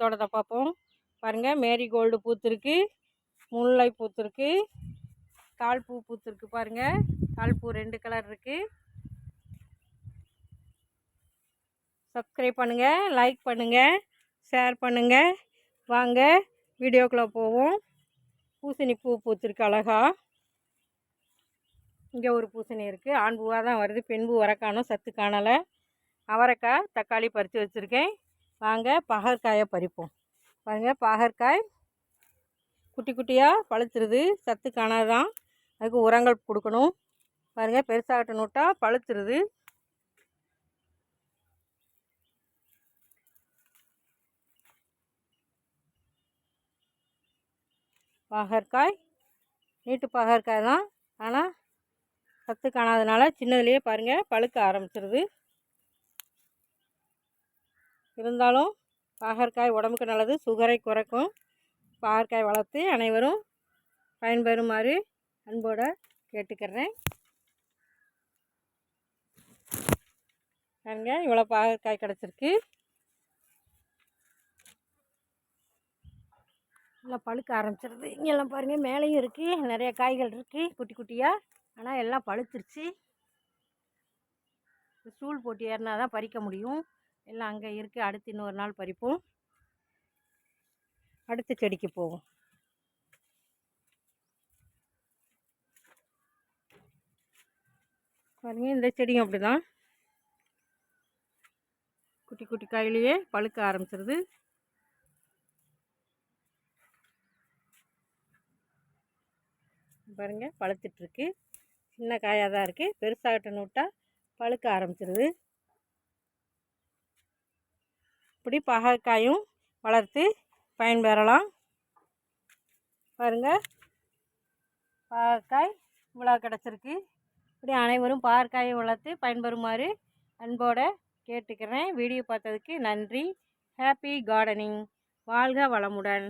தோட்டத்தை பார்ப்போம் பாருங்கள் மேரி கோல்டு பூத்துருக்கு முல்லை பூத்துருக்கு தாள் பூ பூத்துருக்கு பாருங்கள் தாள் பூ ரெண்டு கலர் இருக்குது சப்ஸ்கிரைப் பண்ணுங்கள் லைக் பண்ணுங்கள் ஷேர் பண்ணுங்கள் வாங்க வீடியோக்குள்ளே போவோம். பூசணி பூ பூத்துருக்கு அழகா. இங்கே ஒரு பூசணி இருக்குது ஆண் பூவாக தான் வருது பெண் பூ வர காணும் சத்து காணலை. அவரைக்காய் தக்காளி பறித்து வச்சுருக்கேன். வாங்க பாகற்காயை பறிப்போம். பாருங்கள் பாகற்காய் குட்டி குட்டியாக பழுத்துருது. சத்து காணாதான் அதுக்கு உரங்கள் கொடுக்கணும். பாருங்கள் பெருசாகட்டும் நோட்டா பழுத்துருது. பாகற்காய் நீட்டு பாகற்காய் தான். ஆனால் சத்து காணாதனால சின்னதுலேயே பாருங்கள் பழுக்க ஆரம்பிச்சிருது. இருந்தாலும் பாகற்காய் உடம்புக்கு நல்லது சுகரை குறைக்கும். பாகற்காய் வளர்த்து அனைவரும் பயன்பெறுமாறு அன்போடு கேட்டுக்கிறேன். பாருங்க இவ்வளோ பாகற்காய் கிடச்சிருக்கு. நல்லா பழுக்க ஆரம்பிச்சிருது. இங்கெல்லாம் பாருங்கள் மேலேயும் இருக்குது நிறைய காய்கள் இருக்குது குட்டி குட்டியாக ஆனால் எல்லாம் பழுத்துருச்சு. ஸ்டூல் போட்டு ஏறினா தான் பறிக்க முடியும். எல்லாம் அங்கே இருக்குது அடுத்து இன்னொரு நாள் பறிப்போம். அடுத்த செடிக்கு போவோம். பாருங்க இந்த செடியும் அப்படி தான் குட்டி குட்டி காயிலேயே பழுக்க ஆரம்பிச்சிருது. பாருங்க பழுத்துட்ருக்கு சின்ன காயாக தான் இருக்குது பெருசாகட்டும் விட்டால் பழுக்க ஆரம்பிச்சிருது. இப்படி பாகற்காயும் வளர்த்து பயன்பெறலாம். பாருங்கள் பாகற்காய் இவ்வளோ கிடச்சிருக்கு. இப்படி அனைவரும் பாகற்காயை வளர்த்து பயன்பெறுமாறு அன்போடு கேட்டுக்கிறேன். வீடியோ பார்த்ததுக்கு நன்றி. ஹாப்பி கார்டனிங் வாழ்க வளமுடன்.